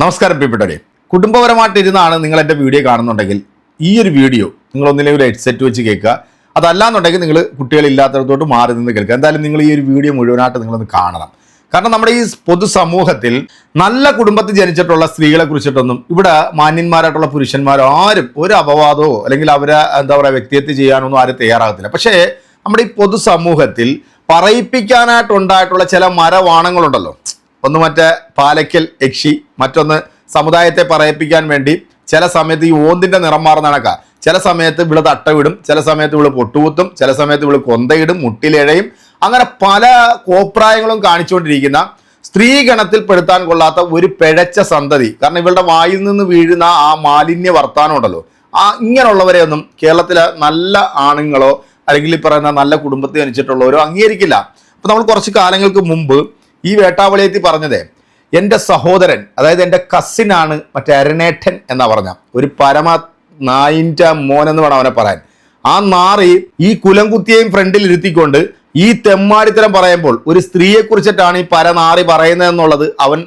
നമസ്കാരം പ്രിയപ്പെട്ടവരെ. കുടുംബപരമായിട്ടിരുന്നാണ് നിങ്ങൾ എന്റെ വീഡിയോ കാണുന്നുണ്ടെങ്കിൽ ഈ ഒരു വീഡിയോ നിങ്ങൾ ഒന്നില്ലെങ്കിൽ ഒരു ഹെഡ്സെറ്റ് വെച്ച് കേൾക്കുക. അതല്ലാന്നുണ്ടെങ്കിൽ നിങ്ങൾ കുട്ടികളില്ലാത്തടത്തോട്ട് മാറി നിന്ന് കേൾക്കുക. എന്തായാലും നിങ്ങൾ ഈ ഒരു വീഡിയോ മുഴുവനായിട്ട് നിങ്ങളൊന്ന് കാണണം. കാരണം നമ്മുടെ ഈ പൊതുസമൂഹത്തിൽ നല്ല കുടുംബത്തിൽ ജനിച്ചിട്ടുള്ള സ്ത്രീകളെ കുറിച്ചിട്ടൊന്നും ഇവിടെ മാന്യന്മാരായിട്ടുള്ള പുരുഷന്മാരോ ആരും ഒരു അപവാദമോ അല്ലെങ്കിൽ അവരെ എന്താ പറയുക വ്യക്തിഹത്യ ചെയ്യാനൊന്നും ആരും തയ്യാറാകത്തില്ല. പക്ഷേ നമ്മുടെ ഈ പൊതുസമൂഹത്തിൽ പറയിപ്പിക്കാനായിട്ടുണ്ടായിട്ടുള്ള ചില മരവാണങ്ങളുണ്ടല്ലോ. ഒന്ന് മറ്റേ പാലയ്ക്കൽ യക്ഷി മറ്റൊന്ന് സമുദായത്തെ പറയിപ്പിക്കാൻ വേണ്ടി ചില സമയത്ത് ഈ ഓന്തിന്റെ നിറം മാറുന്ന കണക്കാ. ചില സമയത്ത് ഇവൾ തട്ടവിടും ചില സമയത്ത് ഇവിടെ പൊട്ടുകുത്തും ചില സമയത്ത് ഇവിടെ കൊന്തയിടും മുട്ടിലിഴയും. അങ്ങനെ പല കോപ്രായങ്ങളും കാണിച്ചുകൊണ്ടിരിക്കുന്ന സ്ത്രീഗണത്തിൽ പെടുത്താൻ കൊള്ളാത്ത ഒരു പിഴച്ച സന്തതി. കാരണം ഇവളുടെ വായിൽ നിന്ന് വീഴുന്ന ആ മാലിന്യ വർത്താനം ഉണ്ടല്ലോ. ആ ഇങ്ങനെയുള്ളവരെയൊന്നും കേരളത്തിലെ നല്ല ആണുങ്ങളോ അല്ലെങ്കിൽ പറയുന്ന നല്ല കുടുംബത്തിൽ ജനിച്ചിട്ടുള്ളവരോ അംഗീകരിക്കില്ല. അപ്പോൾ നമ്മൾ കുറച്ച് കാലങ്ങൾക്ക് മുമ്പ് ഈ വേട്ടാവളിയത്തി പറഞ്ഞത് എന്റെ സഹോദരൻ അതായത് എന്റെ കസിനാണ് മറ്റേ അരണേട്ടൻ എന്നാ പറഞ്ഞ. ഒരു പരമ നായിന്റെ മോൻ എന്ന് വേണം അവനെ പറയാൻ. ആ നാറി ഈ കുലംകുത്തിയെയും ഫ്രണ്ടിൽ ഇരുത്തിക്കൊണ്ട് ഈ തെമ്മാടിത്തരം പറയുമ്പോൾ ഒരു സ്ത്രീയെ കുറിച്ചിട്ടാണ് ഈ പരനാറി പറയുന്നത് എന്നുള്ളത് അവൻ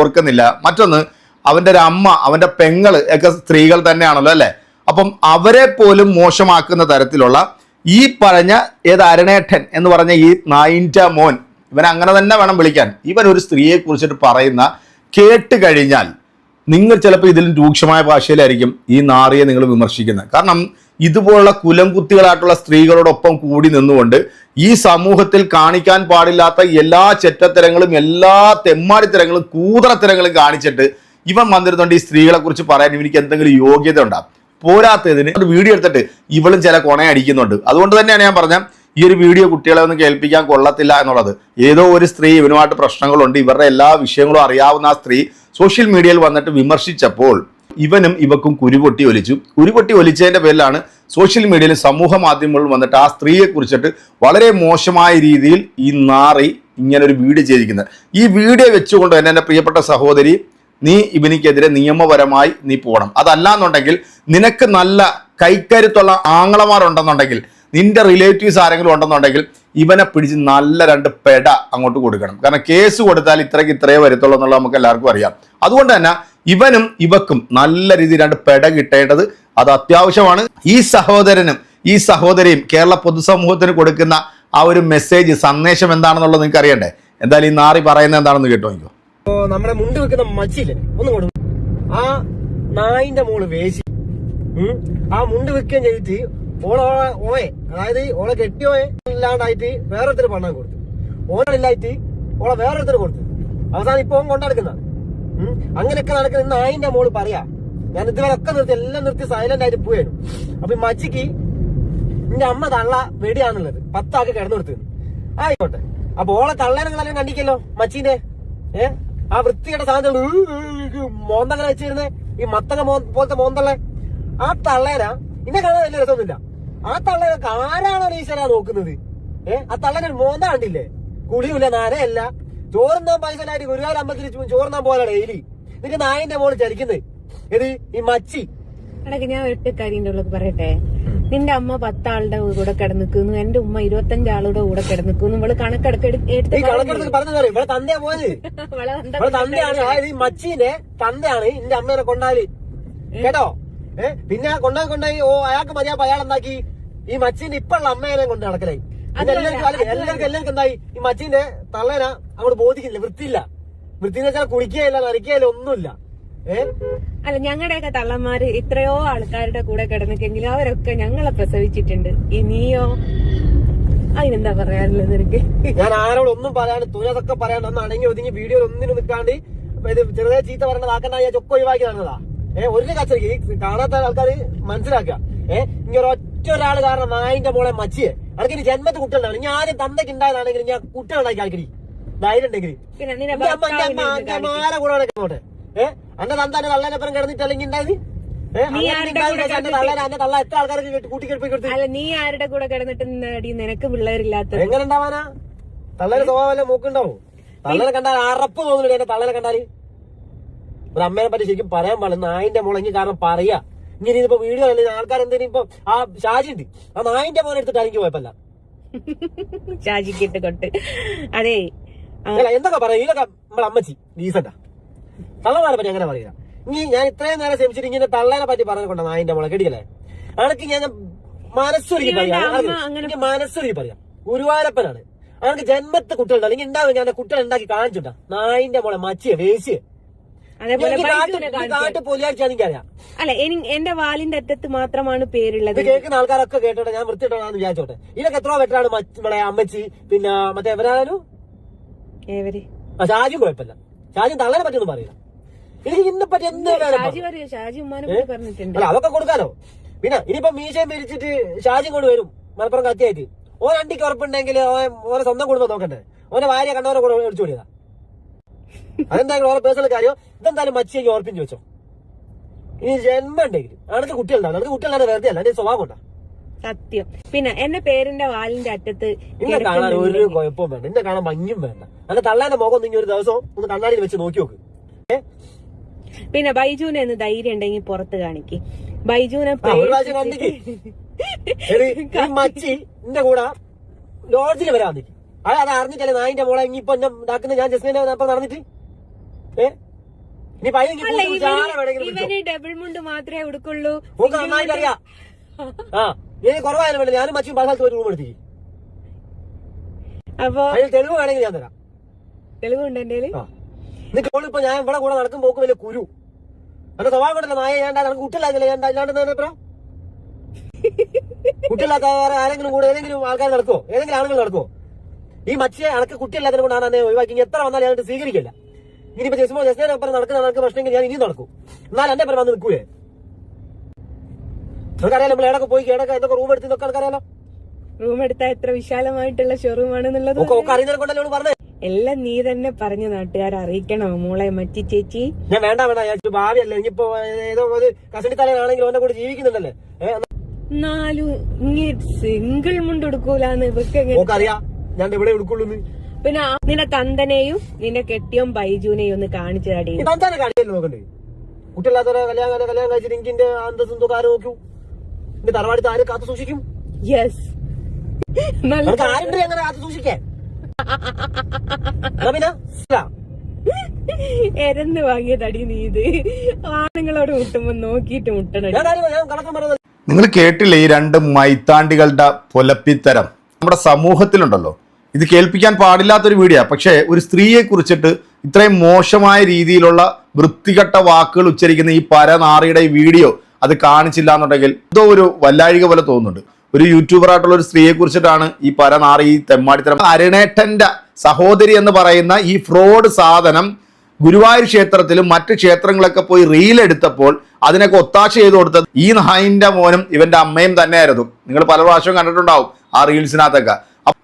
ഓർക്കുന്നില്ല. മറ്റൊന്ന് അവന്റെ ഒരു അമ്മ അവന്റെ പെങ്ങൾ ഒക്കെ സ്ത്രീകൾ തന്നെയാണല്ലോ അല്ലേ? അപ്പം അവരെ പോലും മോശമാക്കുന്ന തരത്തിലുള്ള ഈ പറഞ്ഞ ഏത് അരണേട്ടൻ എന്ന് പറഞ്ഞ ഈ നായിന്റെ മോൻ ഇവൻ അങ്ങനെ തന്നെ വേണം വിളിക്കാൻ. ഇവൻ ഒരു സ്ത്രീയെ കുറിച്ചിട്ട് പറയുന്ന കേട്ട് കഴിഞ്ഞാൽ നിങ്ങൾ ചിലപ്പോൾ ഇതിലും രൂക്ഷമായ ഭാഷയിലായിരിക്കും ഈ നാറിയെ നിങ്ങൾ വിമർശിക്കുന്നത്. കാരണം ഇതുപോലുള്ള കുലം കുത്തികളായിട്ടുള്ള സ്ത്രീകളോടൊപ്പം കൂടി നിന്നുകൊണ്ട് ഈ സമൂഹത്തിൽ കാണിക്കാൻ പാടില്ലാത്ത എല്ലാ ചെറ്റത്തരങ്ങളും എല്ലാ തെമ്മാടിത്തരങ്ങളും കൂതറത്തരങ്ങളും കാണിച്ചിട്ട് ഇവൻ വന്നിരുന്നുണ്ട് ഈ സ്ത്രീകളെ കുറിച്ച് പറയാൻ ഇവനിക്ക് എന്തെങ്കിലും യോഗ്യത ഉണ്ടാകും പോരാത്തതിന് വീഡിയോ എടുത്തിട്ട് ഇവളും ചില കൊണയടിക്കുന്നുണ്ട്. അതുകൊണ്ട് തന്നെയാണ് ഞാൻ പറഞ്ഞ ഈ ഒരു വീഡിയോ കുട്ടികളെ ഒന്നും കേൾപ്പിക്കാൻ കൊള്ളത്തില്ല എന്നുള്ളത്. ഏതോ ഒരു സ്ത്രീ ഇവനുമായിട്ട് പ്രശ്നങ്ങളുണ്ട്. ഇവരുടെ എല്ലാ വിഷയങ്ങളും അറിയാവുന്ന ആ സ്ത്രീ സോഷ്യൽ മീഡിയയിൽ വന്നിട്ട് വിമർശിച്ചപ്പോൾ ഇവനും ഇവക്കും കുരുപൊട്ടി ഒലിച്ചു. കുരുപൊട്ടി ഒലിച്ചതിന്റെ പേരിലാണ് സോഷ്യൽ മീഡിയയിൽ സമൂഹ മാധ്യമങ്ങളിൽ വന്നിട്ട് ആ സ്ത്രീയെ കുറിച്ചിട്ട് വളരെ മോശമായ രീതിയിൽ ഈ നാറി ഇങ്ങനെ ഒരു വീഡിയോ ചെയ്തിരിക്കുന്നത്. ഈ വീഡിയോ വെച്ചുകൊണ്ട് തന്നെ എന്റെ പ്രിയപ്പെട്ട സഹോദരി നീ ഇവനിക്കെതിരെ നിയമപരമായി നീ പോകണം. അതല്ല എന്നുണ്ടെങ്കിൽ നിനക്ക് നല്ല കൈക്കരുത്തുള്ള ആങ്ങളമാരുണ്ടെന്നുണ്ടെങ്കിൽ നിന്റെ റിലേറ്റീവ്സ് ആരെങ്കിലും ഉണ്ടെന്നുണ്ടെങ്കിൽ ഇവനെ പിടിച്ച് നല്ല രണ്ട് പെട അങ്ങോട്ട് കൊടുക്കണം. കാരണം കേസ് കൊടുത്താൽ ഇത്രയ്ക്ക് ഇത്രയേ വരത്തുള്ളൂ എന്നുള്ളത് നമുക്ക് എല്ലാവർക്കും അറിയാം. അതുകൊണ്ട് തന്നെ ഇവനും ഇവക്കും നല്ല രീതിയിൽ രണ്ട് പെട കിട്ടേണ്ടത് അത് അത്യാവശ്യമാണ്. ഈ സഹോദരനും ഈ സഹോദരിയും കേരള പൊതുസമൂഹത്തിന് കൊടുക്കുന്ന ആ ഒരു മെസ്സേജ് സന്ദേശം എന്താണെന്നുള്ളത് നിങ്ങൾക്ക് അറിയണ്ടേ? എന്തായാലും ഈ നാറി പറയുന്നത് എന്താണെന്ന് കേട്ടോ എനിക്ക് നമ്മുടെ മുണ്ട് വെക്കുന്ന മച്ചില്ലേ ഒന്നും കൊടുക്കും ആ നായിന്റെ മോൾ വേശി ആ മുണ്ട് വെക്കുകയും ചെയ്തിട്ട് ഓളെ ഓയെ അതായത് ഓളെ കെട്ടിയോയെ ഇല്ലാണ്ടായിട്ട് വേറൊരുത്തര് പണം കൊടുത്തു. ഓനില്ലായിട്ട് ഓളെ വേറൊരുത്തര് കൊടുത്തു. അവസാനം ഇപ്പൊ കൊണ്ടെടുക്കുന്ന. അങ്ങനെയൊക്കെ നടക്കുന്ന ഇന്ന് ആയിന്റെ മോൾ പറയാ. ഞാൻ ഇതുവരെ ഒക്കെ നിർത്തി എല്ലാം നിർത്തി സൈലന്റ് ആയിട്ട് പോയാണ് അപ്പൊ മച്ചിക്ക് നിന്റെ അമ്മ തള്ള വെടിയാണുള്ളത്. പത്താക്ക് കിടന്നു കൊടുത്തു ആയിക്കോട്ടെ. അപ്പൊ ഓളെ തള്ളേനെല്ലാം കണ്ടിക്കല്ലോ മച്ചീന്റെ ഏ? ആ വൃത്തിയുടെ സാധനം മോന്തങ്ങനെ വെച്ചിരുന്നേ. ഈ മത്തങ്ങ പോലത്തെ മോന്തള്ളേ. ആ തള്ളേന ഇന്നെ കാണാൻ വലിയ രസമൊന്നുമില്ല. ആ തള്ളേനൊക്കെ ആരാണോ ഈശ്വര നോക്കുന്നത്? ഏ? ആ തള്ളനെ മോന്ത കണ്ടില്ലേ? കുളിയുമില്ല നരയല്ല. ചോറുന്നാൻ പൈസലായിട്ട് ഗുരുവായൂർ അമ്പലത്തിൽ ചോറുന്നാൻ പോലെ ഡെയിലി. നിന്റെ നായന്റെ മോൾ ചലിക്കുന്നത് ഇത് ഈ മച്ചി. എടക്ക് ഞാൻ ഒരു കാര്യം ഉള്ളത് പറയട്ടെ? നിന്റെ അമ്മ പത്താളുടെ കൂടെ കിടന്നിക്കുന്നു. എന്റെ ഉമ്മ ഇരുപത്തഞ്ച് ആളുടെ കൂടെ കിടന്നിക്കുന്നു. ഇവൾ കണക്കെടുക്ക് എടുത്ത് ഇവിടെ തന്തയാ പോയത്. ഇവിടെ തന്തയാണ്. അതായത് ഈ മച്ചീന്റെ തന്തയാണ്. ഇന്റെ അമ്മേനെ കൊണ്ടാൽ. കേട്ടോ? ഏ? പിന്നെ കൊണ്ടുപോയി കൊണ്ടുപോയി ഓ അയാൾക്ക് മതിയാ അയാൾ എന്താക്കി? ഈ മച്ചിന്റെ ഇപ്പുള്ള അമ്മേനെ കൊണ്ട് നടക്കലായി എല്ലാവർക്കും എല്ലാവർക്കും എല്ലാവർക്കും എന്തായി? ഈ മച്ചിന്റെ തള്ളേന അങ്ങോട്ട് ബോധിക്കില്ല വൃത്തിയില്ല. വൃത്തി എന്ന് വെച്ചാൽ കുളിക്കുകയില്ല നനയ്ക്കുകയില്ല ഒന്നുമില്ല. അല്ല ഞങ്ങളുടെയൊക്കെ തള്ളന്മാര് ഇത്രയോ ആൾക്കാരുടെ കൂടെ കിടന്നിട്ടെങ്കിലും അവരൊക്കെ ഞങ്ങളെ പ്രസവിച്ചിട്ടുണ്ട്. ഇനിയോ നീയോ? അതിനെന്താ പറയാനുള്ളത് നിനക്ക്? ഞാൻ ആരോട് ഒന്നും പറയാണ്ട് തുനതൊക്കെ പറയാണ്ട് ഒന്ന് അടങ്ങി ഒതുങ്ങി വീഡിയോ ഒന്നിനും നിൽക്കാണ്ട് ഇത് ചെറുതായ ചീത്ത പറയേണ്ടതാക്കണ്ട ഞാൻ ചൊക്ക ഒഴിവാക്കി നടന്നതാ. ഏഹ് ഒരു കച്ചറിക്ക് കാണാത്ത ആൾക്കാർ മനസ്സിലാക്കുക. ഏഹ് ഇങ്ങനെ ഒറ്റ ഒരാൾ കാരണം നായിന്റെ മോളെ മച്ചിയെ. അനക്ക് ഇനി ജന്മത്ത് കുട്ടികളുണ്ടാണ് ഞാൻ ആദ്യം തന്തയ്ക്ക് ഉണ്ടായതാണെങ്കിൽ ഞാൻ കുട്ടികളുണ്ടാക്കി ആൾക്കരി. ധൈര്യം ഉണ്ടെങ്കിൽ. കൂടെ ഏഹ് അന്റെ തന്താന്റെ തള്ളേനപ്പുറം കിടന്നിട്ടല്ലെങ്കിൽ ഉണ്ടായത്? നീ ആരുടെ കൂടെ അല്ല നീ ആരുടെ കിടന്നിട്ട് നടി നിനക്ക് പിള്ളേരില്ലാത്ത എങ്ങനെ ഉണ്ടാവാനാ? തള്ളേരെ സ്വഭാവം മൂക്കുണ്ടാവും? തള്ളേനെ കണ്ടാൽ അറപ്പ് തോന്നുന്നില്ല എന്റെ തള്ളേനെ കണ്ടാൽ. ഒരു അമ്മേനെ പറ്റി ശരിക്കും പറയാൻ പാടില്ല. നായിന്റെ മുളങ്ങി കാരണം പറയാ. ഇങ്ങനെ ഇതിപ്പോ വീഡിയോ അല്ലെങ്കിൽ ആൾക്കാർ എന്തെങ്കിലും ഇപ്പൊ ആ ഷാജി ഉണ്ട്. ആ നായിന്റെ മോനെ എടുത്തിട്ട് എനിക്ക് പോയപ്പല്ല? ഷാജിക്കിട്ട് കൊട്ട് അതെ. എന്തൊക്കെ പറയാ? ഇതൊക്കെ നമ്മളെ അമ്മച്ചി ഡീസന്റാ. തള്ളമാരെ പറ്റി അങ്ങനെ പറയാ. ഇനി ഞാൻ ഇത്രയും നേരം ശ്രമിച്ചിട്ട് ഇങ്ങനെ തള്ളേനെ പറ്റി പറഞ്ഞുകൊണ്ടാ നായിന്റെ മോളെ? കേട്ടില്ലേ? അനക്ക് ഞാൻ മനസ്സൊരുക്കി പറയാം. മനസ്സൊരുക്കി പറയാം. ഗുരുവായൂരപ്പനാണ്. അവനക്ക് ജന്മത്തെ കുട്ടികളുണ്ട്. അല്ലെങ്കിൽ ഉണ്ടാവും ഞാൻ കുട്ടികൾ ഉണ്ടാക്കി കാണിച്ചിട്ടാ നായിന്റെ മോളെ മച്ചിയെ വേശിയെ. അതേപോലെ കാട്ട് കാട്ട് പൊലിയാഴ്ച എനിക്കറിയാം. അല്ല എനി എന്റെ വാലിന്റെ അറ്റത്ത് മാത്രമാണ് പേരുള്ളത്. ഇത് കേൾക്കുന്ന ആൾക്കാരൊക്കെ കേട്ടോട്ടെ ഞാൻ വൃത്തിയിട്ടാന്ന് വിചാരിച്ചോട്ടെ. ഇതൊക്കെ എത്ര വെട്ടറാണ് നമ്മളെ അമ്മച്ചി പിന്നെ മറ്റേ എവരായാലും? ഏവര്? ആ കുഴപ്പമില്ല. ഷാജി തള്ളനെ പറ്റിയൊന്നും പറയില്ല. എനിക്ക് ഇന്നെ പറ്റി എന്ത് ഷാജി പറയൂ. ഷാജി ഉമ്മാനെ പറഞ്ഞിട്ടുണ്ട്. അല്ല അതൊക്കെ കൊടുക്കാലോ. പിന്നെ ഇനിയിപ്പോ മീശയും പിരിച്ചിട്ട് ഷാജി കൊണ്ട് വരും. മലപ്പുറം കത്തിയായിട്ട്. ഓൻ അണ്ടിക്ക് ഉറപ്പുണ്ടെങ്കിൽ ഓനെ സ്വന്തം കുടുംബം നോക്കണ്ടേ? ഓനെ ഭാര്യ കണ്ടവരെ കൂടെ കൊടുക്കുക അതെന്തായാലും ഓരോ പേഴ്സണൽ കാര്യം. ഇതെന്തായാലും മച്ചിയെങ്കിൽ ഓർപ്പിച്ച് വെച്ചോ. ഇനി ജന്മ ഉണ്ടെങ്കിൽ. അടുത്ത കുട്ടികളുണ്ടാവും. അടുത്ത കുട്ടികളുടെ വെറുതെ അല്ല. അതിന്റെ സ്വഭാവം ഉണ്ടാ സത്യം. പിന്നെ എന്റെ പേരിന്റെ വാലിന്റെ അറ്റത്ത് ഇന്നെ കാണാൻ ഒരു കുഴപ്പവും വേണ്ട. ഇന്നെ കാണാൻ മഞ്ഞും വേണ്ട. അല്ല തള്ളാന്റെ മുഖം നീ ഒരു ദിവസം ഒന്ന് കണ്ണാടിയിൽ വെച്ച് നോക്കി നോക്ക്. പിന്നെ ബൈജുവിനെ ഒന്ന് ധൈര്യം ഉണ്ടെങ്കിൽ പുറത്ത് കാണിക്ക്. ബൈജുവിനെ മച്ചി എന്റെ കൂടെ ലോഡ്ജിൽ വരാൻ നിൽക്കും അത് അറിഞ്ഞിട്ടല്ലേ നായിന്റെ മോളെ ഇപ്പൊ എന്നെ ഇതാക്കുന്ന ഞാൻ ജസ്മിനെ നടന്നിട്ട് ഏ ഇനി പയ്യെങ്കിൽ അല്ല ഇവന് ഡബിൾ മുണ്ട് മാത്രമേ ഉടുക്കുള്ളൂ. ആ ഇനി കുറവായാലും വേണ്ട. ഞാനും മച്ചും പല സ്ഥലത്ത് ഒരു റൂം എടുത്തേക്ക് അപ്പൊ അതിൽ തെളിവ് വേണമെങ്കിൽ ഞാൻ തരാം. തെളിവുണ്ട് എന്റെ ഓളിപ്പോ ഞാൻ ഇവിടെ കൂടെ നടക്കുമ്പോ വലിയ കുരു. എന്റെ സ്വഭാവം ഉണ്ടല്ലോ നായ ഞാൻ നടക്കും കുട്ടില്ലാത്തില്ല ഞാൻ ഇല്ലാണ്ട് കുട്ടില്ലാത്ത ഇപ്പോ വേറെ ആരെങ്കിലും കൂടെ ഏതെങ്കിലും ആൾക്കാർ നടക്കുമോ ഏതെങ്കിലും ആളുകൾ നടക്കുമോ ഈ മച്ചിയെ അനക്ക് കുട്ടിയില്ലാത്തതിനെ കൊണ്ടാണ് എന്നെ ഒഴിവാക്കി. എത്ര വന്നാലും ഞാനിട്ട് സ്വീകരിക്കില്ല. ഇനിയിപ്പോ ജസ്മോ ജസ്മേനെ അപ്പുറം നടക്കുന്ന നടക്ക് പ്രശ്നമെങ്കിൽ ഞാൻ ഇനിയും നടക്കും. എന്നാൽ എന്റെ പേര് വന്ന് നിൽക്കൂലേ? നമുക്കറിയാലോ നമ്മൾ ഏടൊക്കെ പോയി ഏടൊക്കെ എന്തൊക്കെ റൂം എടുത്ത് നോക്കാൻ അറിയാലോ റൂം എടുത്താൽ എത്ര വിശാലമായിട്ടുള്ള ഷോറൂം ആണെന്നുള്ളത് അറിയുന്നതിനെ പറഞ്ഞേ? എല്ലാം നീ തന്നെ പറഞ്ഞു നാട്ടുകാരെ അറിയിക്കണോ മോളെ മച്ചി ചേച്ചി. ഞാൻ വേണ്ട വേണ്ട ഞാൻ ഭാവിയല്ലേ ഇനിയിപ്പോ ഏതോ ഒരു കസണി തലയാണെങ്കിൽ അവന്റെ കൂടെ ജീവിക്കുന്നുണ്ടല്ലേ? നാലു ഇങ്ങനെ സിംഗിൾ മുണ്ട് എടുക്കൂലെന്ന് ഇവർക്ക് ഓക്കറിയാം. ഞാൻ ഇവിടെ എടുക്കുള്ളൂ പിന്നെ ആ നിന്റെ തന്തനെയും നിന്റെ കെട്ടിയും ബൈജുനെയും ഒന്ന് കാണിച്ചു തടി ഈ തന്താനെ കാണിയല്ലോ നോക്കണ്ടേ? കുട്ടിയില്ലാത്തവരെ കല്യാണം കല്യാണം കഴിച്ചിട്ട് എനിക്ക് എന്റെ അന്തസ്സും തുക ആരും നോക്കൂ? എന്റെ തറവാടിത്ത് ആരും കാത്തു സൂക്ഷിക്കും? യെസ് നല്ല നമുക്ക് ആരുണ്ട് അങ്ങനെ കാത്തു സൂക്ഷിക്കാൻ? എന്നാ പിന്നെ? ഇല്ല. എരന്ന് വാങ്ങിയ തടി നീ ഇത്. ആണുങ്ങളോട് മുട്ടുമ്പോ നോക്കിയിട്ട് മുട്ടണടി. കണക്കം പറഞ്ഞത് നിങ്ങൾ കേട്ടില്ലേ ഈ രണ്ട് മൈത്താണ്ടികളുടെ പൊലപ്പിത്തരം? നമ്മുടെ സമൂഹത്തിലുണ്ടല്ലോ. ഇത് കേൾപ്പിക്കാൻ പാടില്ലാത്തൊരു വീഡിയോ പക്ഷേ ഒരു സ്ത്രീയെ കുറിച്ചിട്ട് ഇത്രയും മോശമായ രീതിയിലുള്ള വൃത്തികെട്ട വാക്കുകൾ ഉച്ചരിക്കുന്ന ഈ പരനാറിയുടെ ഈ വീഡിയോ അത് കാണിച്ചില്ല എന്നുണ്ടെങ്കിൽ എന്തോ ഒരു വല്ലാഴിക പോലെ തോന്നുന്നുണ്ട്. ഒരു യൂട്യൂബറായിട്ടുള്ള ഒരു സ്ത്രീയെ കുറിച്ചിട്ടാണ് ഈ പരനാറി ഈ തെമ്മാടിത്തരം. അരുണേട്ടന്റെ സഹോദരി എന്ന് പറയുന്ന ഈ ഫ്രോഡ് സാധനം ഗുരുവായൂർ ക്ഷേത്രത്തിലും മറ്റ് ക്ഷേത്രങ്ങളൊക്കെ പോയി റീൽ എടുത്തപ്പോൾ അതിനൊക്കെ ഒത്താശ ചെയ്ത് കൊടുത്തത് ഈ നായിന്റെ മോനും ഇവന്റെ അമ്മയും തന്നെയായിരുന്നു. നിങ്ങൾ പല പ്രാവശ്യവും കണ്ടിട്ടുണ്ടാവും ആ റീൽസിനകത്തൊക്കെ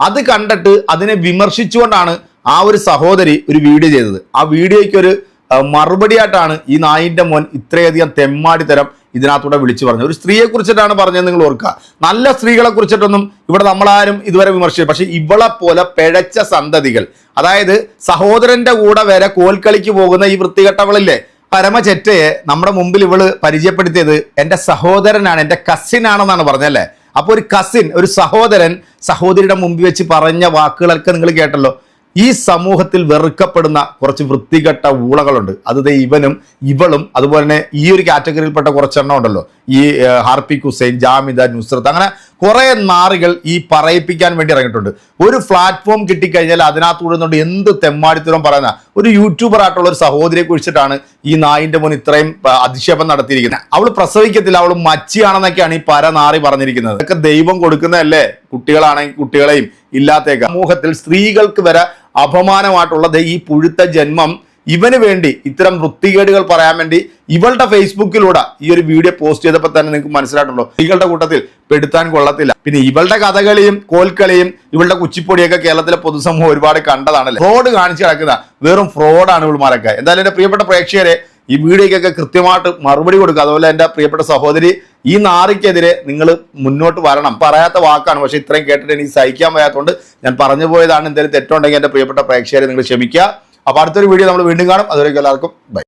അത് കണ്ടിട്ട് അതിനെ വിമർശിച്ചുകൊണ്ടാണ് ആ ഒരു സഹോദരി ഒരു വീഡിയോ ചെയ്തത്. ആ വീഡിയോയ്ക്ക് ഒരു മറുപടി മറുപടിയായിട്ടാണ് ഈ നായിന്റെ മോൻ ഇത്രയധികം തെമ്മാടിത്തരം ഇതിനകത്തൂടെ വിളിച്ചു പറഞ്ഞത്. ഒരു സ്ത്രീയെ കുറിച്ചിട്ടാണ് പറഞ്ഞത് നിങ്ങൾ ഓർക്കുക. നല്ല സ്ത്രീകളെ കുറിച്ചിട്ടൊന്നും ഇവിടെ നമ്മളാരും ഇതുവരെ വിമർശിച്ചു പക്ഷെ ഇവളെ പോലെ പിഴച്ച സന്തതികൾ അതായത് സഹോദരന്റെ കൂടെ വരെ കോൽക്കളിക്ക് പോകുന്ന ഈ വൃത്തികെട്ടവളില്ലേ പരമചെറ്റയെ നമ്മുടെ മുമ്പിൽ ഇവൾ പരിചയപ്പെടുത്തിയത് എന്റെ സഹോദരനാണ് എന്റെ കസിനാണെന്നാണ് പറഞ്ഞല്ലേ അപ്പൊ ഒരു കസിൻ ഒരു സഹോദരൻ സഹോദരിയുടെ മുമ്പിൽ വെച്ച് പറഞ്ഞ വാക്കുകളൊക്കെ നിങ്ങൾ കേട്ടല്ലോ. ഈ സമൂഹത്തിൽ വെറുക്കപ്പെടുന്ന കുറച്ച് വൃത്തികെട്ട ഊളകളുണ്ട്. അത് ഇവനും ഇവളും അതുപോലെ തന്നെ ഈ ഒരു കാറ്റഗറിയിൽപ്പെട്ട കുറച്ചെണ്ണം ഉണ്ടല്ലോ. ഈ ഹാർപ്പി ഹുസൈൻ ജാമിദ നുസ്രത്ത് അങ്ങനെ കുറേ നാറികൾ ഈ പറയിപ്പിക്കാൻ വേണ്ടി ഇറങ്ങിയിട്ടുണ്ട്. ഒരു പ്ലാറ്റ്ഫോം കിട്ടിക്കഴിഞ്ഞാൽ അതിനകത്ത് കൂടുന്നുണ്ട് എന്ത് തെമ്മാടിത്തരം പറയുന്ന. ഒരു യൂട്യൂബർ ആയിട്ടുള്ള ഒരു സഹോദരിയെ കുറിച്ചിട്ടാണ് ഈ നായിന്റെ മുൻ ഇത്രയും അധിക്ഷേപം നടത്തിയിരിക്കുന്നത്. അവൾ പ്രസവിക്കത്തില്ല അവൾ മച്ചിയാണെന്നൊക്കെയാണ് ഈ പര പരനാറി പറഞ്ഞിരിക്കുന്നത്. ഇതൊക്കെ ദൈവം കൊടുക്കുന്നതല്ലേ? കുട്ടികളാണെങ്കിൽ കുട്ടികളെയും ഇല്ലാത്തേക്ക്. സമൂഹത്തിൽ സ്ത്രീകൾക്ക് വരെ അപമാനമായിട്ടുള്ളത് ഈ പുഴുത്ത ജന്മം ഇവന് വേണ്ടി ഇത്തരം വൃത്തികേടുകൾ പറയാൻ വേണ്ടി ഇവളുടെ ഫേസ്ബുക്കിലൂടെ ഈ ഒരു വീഡിയോ പോസ്റ്റ് ചെയ്തപ്പോൾ തന്നെ നിങ്ങൾക്ക് മനസ്സിലായിട്ടുണ്ടോ? സ്ത്രീകളുടെ കൂട്ടത്തിൽ പെടുത്താൻ കൊള്ളത്തില്ല. പിന്നെ ഇവളുടെ കഥകളിയും കോൽക്കളിയും ഇവളുടെ കുച്ചിപ്പൊടിയൊക്കെ കേരളത്തിലെ പൊതുസമൂഹം ഒരുപാട് കണ്ടതാണല്ലേ? ഫ്രോഡ് കാണിച്ചു കിടക്കുന്ന വെറും ഫ്രോഡാണ് ഇവൾമാരൊക്കെ എന്തായാലും എന്റെ പ്രിയപ്പെട്ട പ്രേക്ഷകരെ ഈ വീഡിയോയ്ക്കൊക്കെ കൃത്യമായിട്ട് മറുപടി കൊടുക്കുക. അതുപോലെ എന്റെ പ്രിയപ്പെട്ട സഹോദരി ഈ നാറിക്കെതിരെ നിങ്ങൾ മുന്നോട്ട് വരണം. പറയാത്ത വാക്കാണ്. പക്ഷേ ഇത്രയും കേട്ടിട്ട് എനിക്ക് സഹിക്കാൻ വയ്യാത്തതുകൊണ്ട് ഞാൻ പറഞ്ഞു പോയതാണ്. എന്തെങ്കിലും തെറ്റുണ്ടെങ്കിൽ എന്റെ പ്രിയപ്പെട്ട പ്രേക്ഷകരെ നിങ്ങൾ ക്ഷമിക്കുക. അപ്പോൾ അടുത്തൊരു വീഡിയോ നമ്മൾ വീണ്ടും കാണും. അതുവരെയൊക്കെ എല്ലാവർക്കും ബൈ.